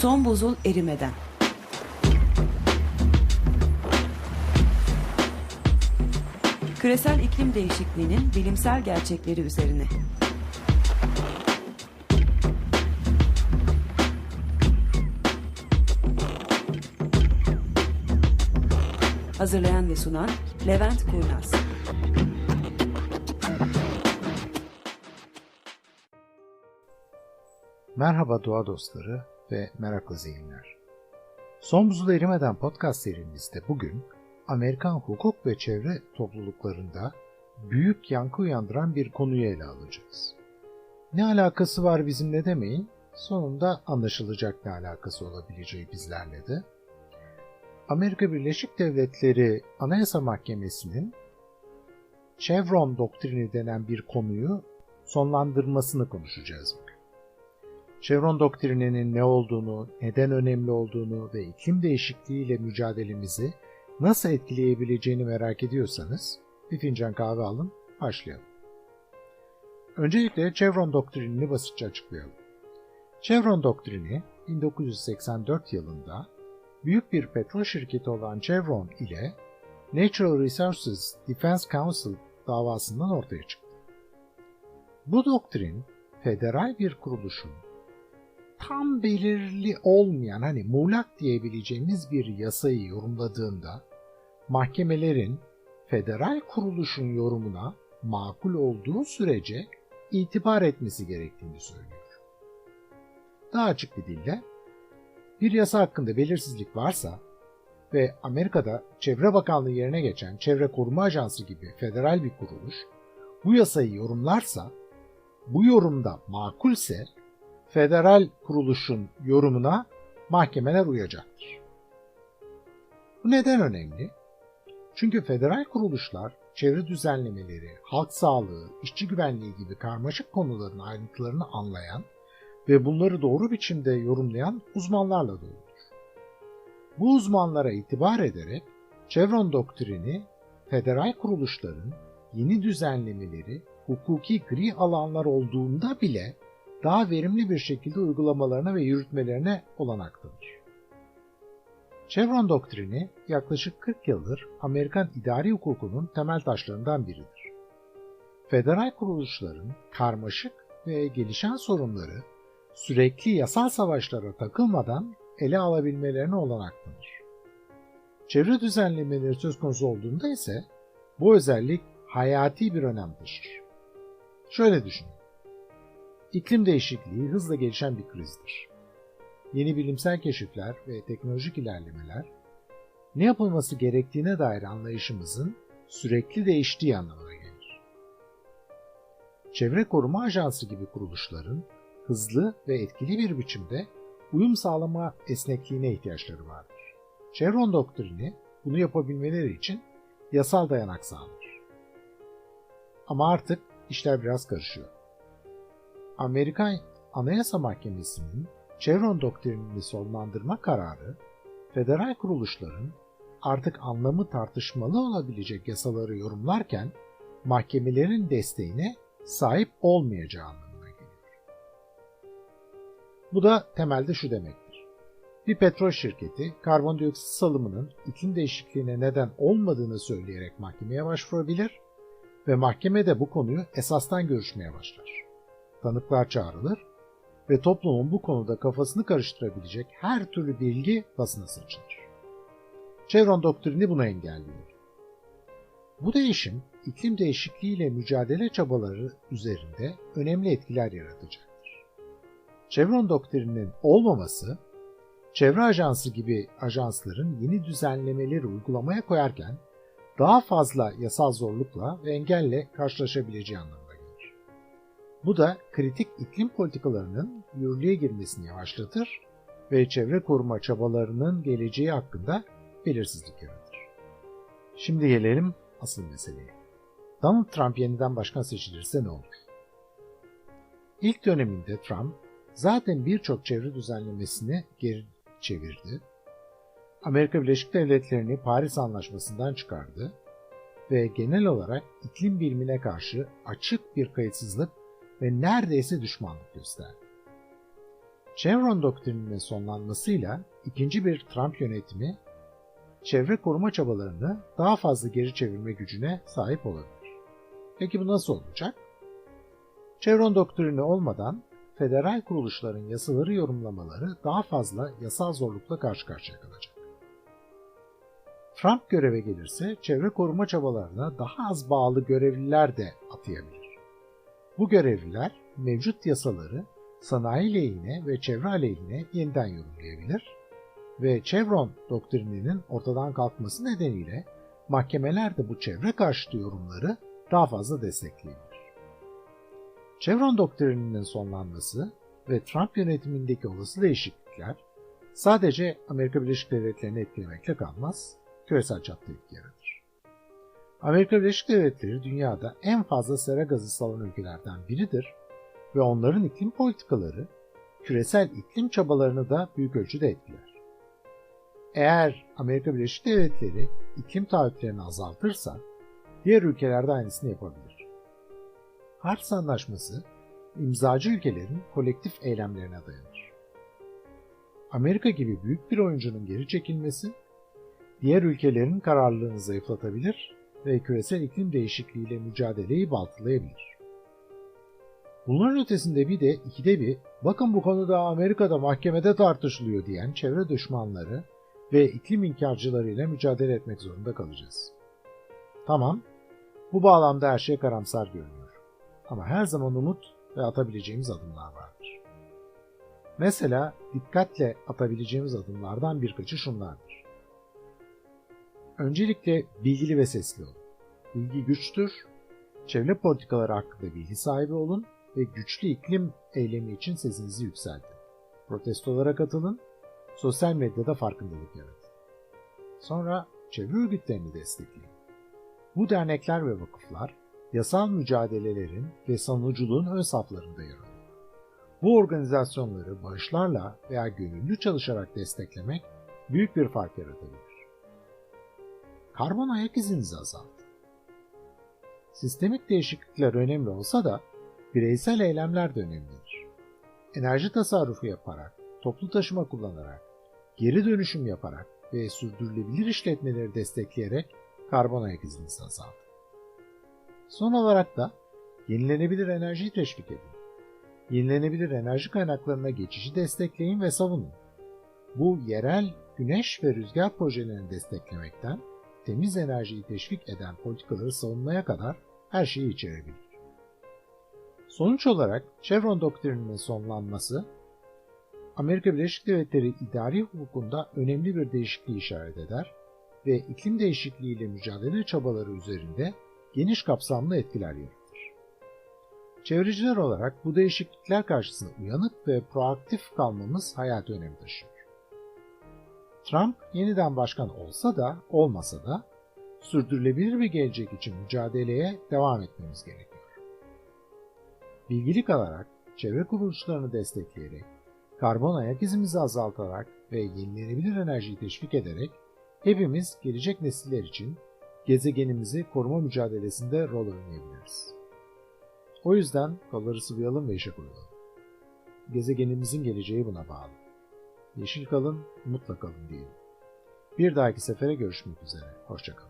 Son buzul erimeden. Küresel iklim değişikliğinin bilimsel gerçekleri üzerine. Hazırlayan ve sunan Levent Kurnaz. Merhaba doğa dostları ve meraklı zihinler. Son buzul erimeden podcast serimizde bugün Amerikan hukuk ve çevre topluluklarında büyük yankı uyandıran bir konuyu ele alacağız. Ne alakası var bizimle demeyin, sonunda anlaşılacak ne alakası olabileceği bizlerle de. Amerika Birleşik Devletleri Anayasa Mahkemesi'nin Chevron doktrini denen bir konuyu sonlandırmasını konuşacağız. Chevron doktrininin ne olduğunu, neden önemli olduğunu ve iklim değişikliğiyle mücadelemizi nasıl etkileyebileceğini merak ediyorsanız bir fincan kahve alın, başlayalım. Öncelikle Chevron doktrinini basitçe açıklayalım. Chevron doktrini 1984 yılında büyük bir petrol şirketi olan Chevron ile Natural Resources Defense Council davasından ortaya çıktı. Bu doktrin federal bir kuruluşun tam belirli olmayan hani muğlak diyebileceğimiz bir yasayı yorumladığında mahkemelerin federal kuruluşun yorumuna makul olduğu sürece itibar etmesi gerektiğini söylüyor. Daha açık bir dille bir yasa hakkında belirsizlik varsa ve Amerika'da Çevre Bakanlığı yerine geçen Çevre Koruma Ajansı gibi federal bir kuruluş bu yasayı yorumlarsa bu yorumda makulse federal kuruluşun yorumuna mahkemeler uyacaktır. Bu neden önemli? Çünkü federal kuruluşlar çevre düzenlemeleri, halk sağlığı, işçi güvenliği gibi karmaşık konuların ayrıntılarını anlayan ve bunları doğru biçimde yorumlayan uzmanlarla doludur. Bu uzmanlara itibar ederek Chevron doktrini federal kuruluşların yeni düzenlemeleri hukuki gri alanlar olduğunda bile daha verimli bir şekilde uygulamalarına ve yürütmelerine olanak tanır. Chevron doktrini yaklaşık 40 yıldır Amerikan idari hukukunun temel taşlarından biridir. Federal kuruluşların karmaşık ve gelişen sorunları sürekli yasal savaşlara takılmadan ele alabilmelerine olanak tanır. Çevre düzenlemeleri söz konusu olduğunda ise bu özellik hayati bir önem taşır. Şöyle düşünün. İklim değişikliği hızla gelişen bir krizdir. Yeni bilimsel keşifler ve teknolojik ilerlemeler ne yapılması gerektiğine dair anlayışımızın sürekli değiştiği anlamına gelir. Çevre Koruma Ajansı gibi kuruluşların hızlı ve etkili bir biçimde uyum sağlama esnekliğine ihtiyaçları vardır. Chevron doktrini bunu yapabilmeleri için yasal dayanak sağlar. Ama artık işler biraz karışıyor. Amerikan Anayasa Mahkemesi'nin Chevron doktrinini sonlandırma kararı, federal kuruluşların artık anlamı tartışmalı olabilecek yasaları yorumlarken mahkemelerin desteğine sahip olmayacağı anlamına gelir. Bu da temelde şu demektir. Bir petrol şirketi karbondioksit salımının iklim değişikliğine neden olmadığını söyleyerek mahkemeye başvurabilir ve mahkemede bu konuyu esastan görüşmeye başlar. Tanıklar çağrılır ve toplumun bu konuda kafasını karıştırabilecek her türlü bilgi basına saçılır. Chevron doktrini buna engelliyor. Bu değişim iklim değişikliğiyle mücadele çabaları üzerinde önemli etkiler yaratacaktır. Chevron doktrininin olmaması, çevre ajansı gibi ajansların yeni düzenlemeleri uygulamaya koyarken daha fazla yasal zorlukla ve engelle karşılaşabileceği anlamına. Bu da kritik iklim politikalarının yürürlüğe girmesini yavaşlatır ve çevre koruma çabalarının geleceği hakkında belirsizlik yaratır. Şimdi gelelim asıl meseleye. Donald Trump yeniden başkan seçilirse ne olur? İlk döneminde Trump zaten birçok çevre düzenlemesini geri çevirdi. Amerika Birleşik Devletleri'ni Paris Anlaşması'ndan çıkardı ve genel olarak iklim bilimine karşı açık bir kayıtsızlık ve neredeyse düşmanlık gösterdi. Chevron doktrininin sonlanmasıyla ikinci bir Trump yönetimi çevre koruma çabalarını daha fazla geri çevirme gücüne sahip olabilir. Peki bu nasıl olacak? Chevron doktrini olmadan federal kuruluşların yasaları yorumlamaları daha fazla yasal zorlukla karşı karşıya kalacak. Trump göreve gelirse çevre koruma çabalarına daha az bağlı görevliler de atayabilir. Bu görevliler mevcut yasaları sanayi lehine ve çevre aleyhine yeniden yorumlayabilir ve Chevron doktrininin ortadan kalkması nedeniyle mahkemeler de bu çevre karşıtı yorumları daha fazla destekleyebilir. Chevron doktrininin sonlanması ve Trump yönetimindeki olası değişiklikler sadece Amerika Birleşik Devletleri'ni etkilemekle kalmaz, küresel çapta etki yaratır. Amerika Birleşik Devletleri dünyada en fazla sera gazı salan ülkelerden biridir ve onların iklim politikaları küresel iklim çabalarını da büyük ölçüde etkiler. Eğer Amerika Birleşik Devletleri iklim taahhütlerini azaltırsa diğer ülkeler de aynısını yapabilir. Paris Anlaşması imzacı ülkelerin kolektif eylemlerine dayanır. Amerika gibi büyük bir oyuncunun geri çekilmesi diğer ülkelerin kararlılığını zayıflatabilir ve küresel iklim değişikliğiyle mücadeleyi baltalayabilir. Bunların ötesinde bir de ikide bir bakın bu konuda Amerika'da mahkemede tartışılıyor diyen çevre düşmanları ve iklim inkarcılarıyla mücadele etmek zorunda kalacağız. Tamam, bu bağlamda her şey karamsar görünüyor. Ama her zaman umut ve atabileceğimiz adımlar vardır. Mesela dikkatle atabileceğimiz adımlardan birkaçı şunlardır. Öncelikle bilgili ve sesli olun. Bilgi güçtür. Çevre politikaları hakkında bilgi sahibi olun ve güçlü iklim eylemi için sesinizi yükseltin. Protestolara katılın, sosyal medyada farkındalık yaratın. Sonra çevre örgütlerini destekleyin. Bu dernekler ve vakıflar yasal mücadelelerin ve savunuculuğun ön saflarında yer alıyor. Bu organizasyonları bağışlarla veya gönüllü çalışarak desteklemek büyük bir fark yaratabilir. Karbon ayak izinizi azaltın. Sistemik değişiklikler önemli olsa da bireysel eylemler de önemlidir. Enerji tasarrufu yaparak, toplu taşıma kullanarak, geri dönüşüm yaparak ve sürdürülebilir işletmeleri destekleyerek karbon ayak izinizi azaltın. Son olarak da yenilenebilir enerjiyi teşvik edin. Yenilenebilir enerji kaynaklarına geçişi destekleyin ve savunun. Bu yerel güneş ve rüzgar projelerini desteklemekten temiz enerjiyi teşvik eden politikaları savunmaya kadar her şeyi içerebilir. Sonuç olarak Chevron doktrininin sonlanması Amerika Birleşik Devletleri idari hukukunda önemli bir değişikliği işaret eder ve iklim değişikliğiyle mücadele çabaları üzerinde geniş kapsamlı etkiler yaratır. Çevreciler olarak bu değişiklikler karşısında uyanık ve proaktif kalmamız hayati önem taşıyor. Trump yeniden başkan olsa da olmasa da sürdürülebilir bir gelecek için mücadeleye devam etmemiz gerekiyor. Bilgilik alarak, çevre kuruluşlarını destekleyerek, karbon ayak izimizi azaltarak ve yenilenebilir enerjiyi teşvik ederek hepimiz gelecek nesiller için gezegenimizi koruma mücadelesinde rol oynayabiliriz. O yüzden kolları sıvayalım ve işe koyulalım. Gezegenimizin geleceği buna bağlı. Yeşil kalın, mutla kalın diyelim. Bir dahaki sefere görüşmek üzere. Hoşçakalın.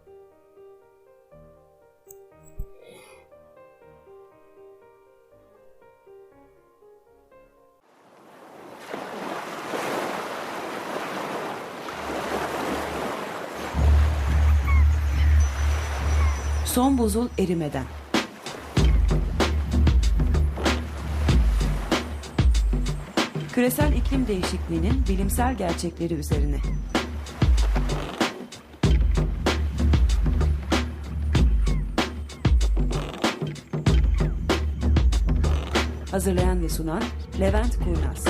Son buzul erimeden. Küresel iklim değişikliğinin bilimsel gerçekleri üzerine. Hazırlayan ve sunan Levent Kurnaz.